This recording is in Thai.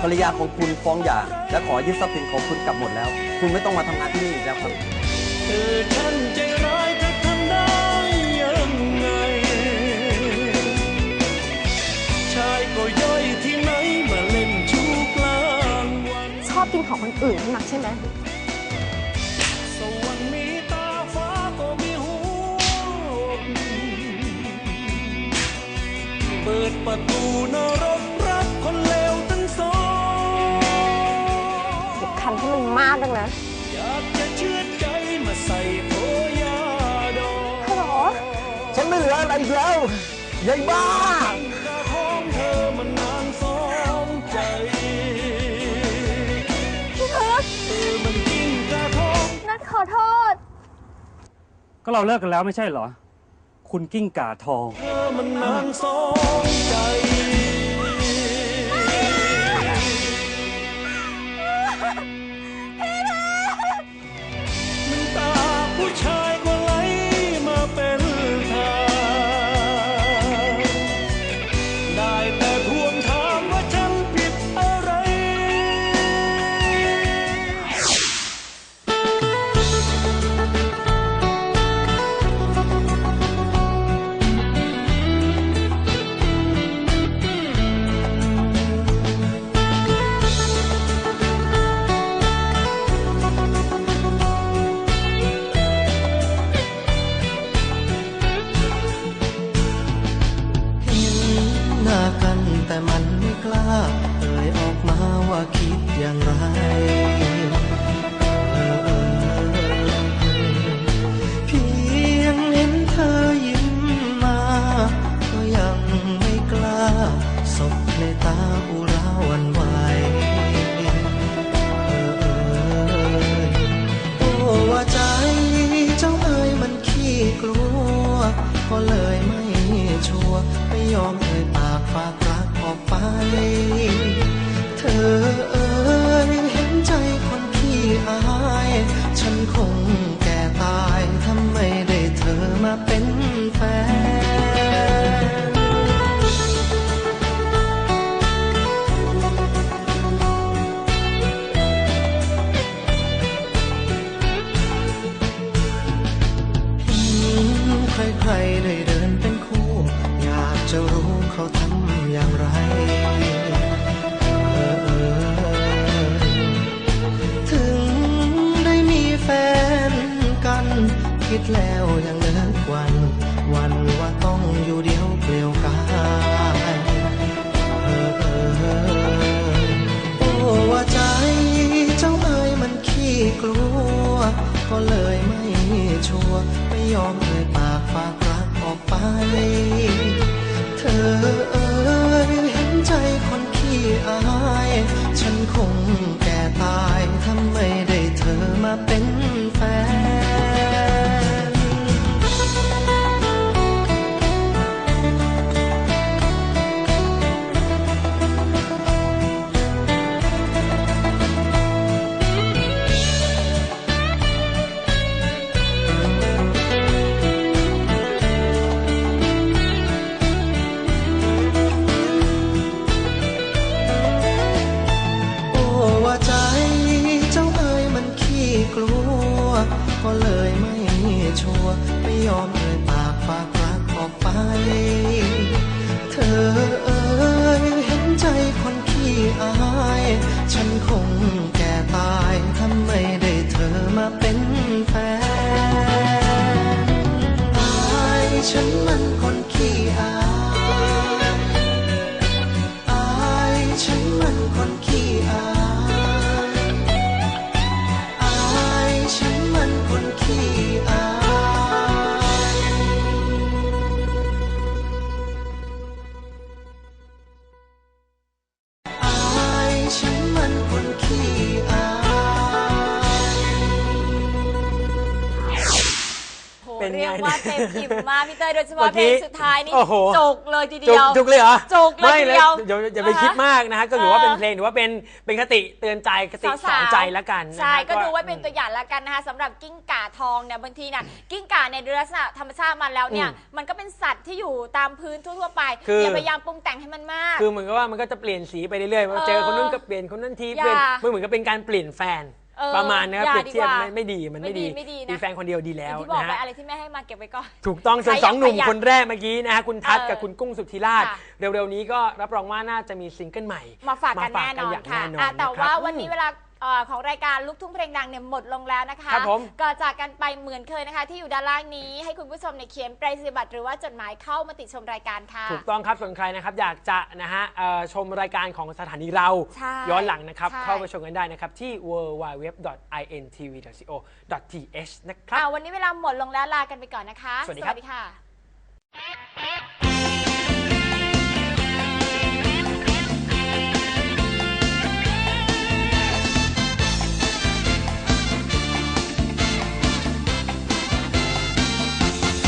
ภรรยาของคุณฟ้องหย่าและขอยึดทรัพย์สินของคุณกลับหมดแล้ว คุณไม่ต้องมาทำงานที่นี่อีกแล้วครับ เธอฉันใจร้ายเธอทำได้ยังไง ชายก็ย่อยที่ไหนมาเล่นชูกลางวันชอบกินของคนอื่นนักใช่ไหม สวรรค์มีตาฟ้าก็มีหูเปิดประตูนรก เก็บคันให้มันมากดังนะอยากจะเชื่อใจมาใส่โพยาดองฮัลโหลฉันไม่เหลืออะไรอีกแล้วยายบ้ากระท้องเธอมันนานสองใจพี่เพิร์กเธอมันกินกระท้องนัดขอโทษ ก็เราเลิกกันแล้วไม่ใช่เหรอ คุณกิ้งก่าทอง เธอมันนานสองใจ คิดแล้วยัง ชัวไม่ยอมเอ่ยปากฝากรักออกไป เธอเอ๋ยเห็นใจคนขี้อาย ฉันคงแก่ตายถ้าไม่ได้เธอมาเป็นแฟนอายฉันมันคนขี้อายอายฉันมันคนขี้อาย เรียกไงว่าเต็มอิ่มมากพี่เต้ยโดยเฉเมื่พาะอเพกี้ลงสุดท้ายนี่โอ้โหจุกเลยทีจุเดีกยว จุกเลยเหรอจุกเลยไม่ทีเลเดียยวเดี๋ยวอย่าไปอ่าฮะคิดมากนะฮะก็ถือว่าเออ เป็นเพลงถือว่าเป็นเป็นคติเตือนใจคติสอนใจแล้วกันนะฮะ ใช่ก็ดูไว้เป็นตัวอย่างแล้วกันนะคะสำหรับกิ้งก่าทองเนี่ยบางทีเนี่ยกิ้งก่าในยโดยลักษณะธรรมชาติมันแล้วเนี่ยอืมมันก็เป็นสัตว์ที่อยู่ตามพื้นทั่วๆไปคือ อย่าพยายามปรุงแต่งให้มันมาก คือเหมือนกับว่ามันก็จะเปลี่ยนสีไปเรื่อยๆเออเจอคนนู้นก็เปลี่ยนคนนั้นทีอย่าเปลี่ยนมันเหมือนกับเป็นการเปลี่ยนแฟน เออประมาณนะครับอย่าเปรียบเทียบดีกว่าไม่ไม่ดีมันไม่ดีไม่ดีไม่ดีนะ มีแฟนคนเดียวดีอแล้วย่างที่บอกนะไปฮะ อะไรที่ไม่ให้มาเก็บไว้ก่อน ถูกต้องใครส่วนสองหนุ่มอยากประหยัดคนแรกเมื่อกี้นะฮะคุณทัศน์เออกับคุณกุ้งสุทธิราช ค่ะ เร็วๆนี้ก็รับรองว่าน่าจะมีซิงเกิลใหม่มาฝากกันแน่นอนอย่างค่ะแน่นอนอะแต่นะครับว่าวันนี้อืม เวลา เอ่อของรายการลูกทุ่งเพลงดังเนี่ยหมดลงแล้วนะคะครับผมก็จากกันไปเหมือนเคยนะคะ ที่อยู่ด้านล่างนี้ให้คุณผู้ชมเนี่ยเขียนไปรษณียบัตรหรือว่าจดหมายเข้ามาติดชมรายการค่ะ ถูกต้องครับส่วนใครนะครับอยากจะนะฮะเอ่อชมรายการของสถานีเรา ใช่ย้อนหลังนะครับ ใช่ เข้าไปชมกันได้นะครับ ที่ www.intv.co.th นะครับ อะวันนี้เวลาหมดลงแล้วลากันไปก่อนนะคะ สวัสดีครับ ค่ะ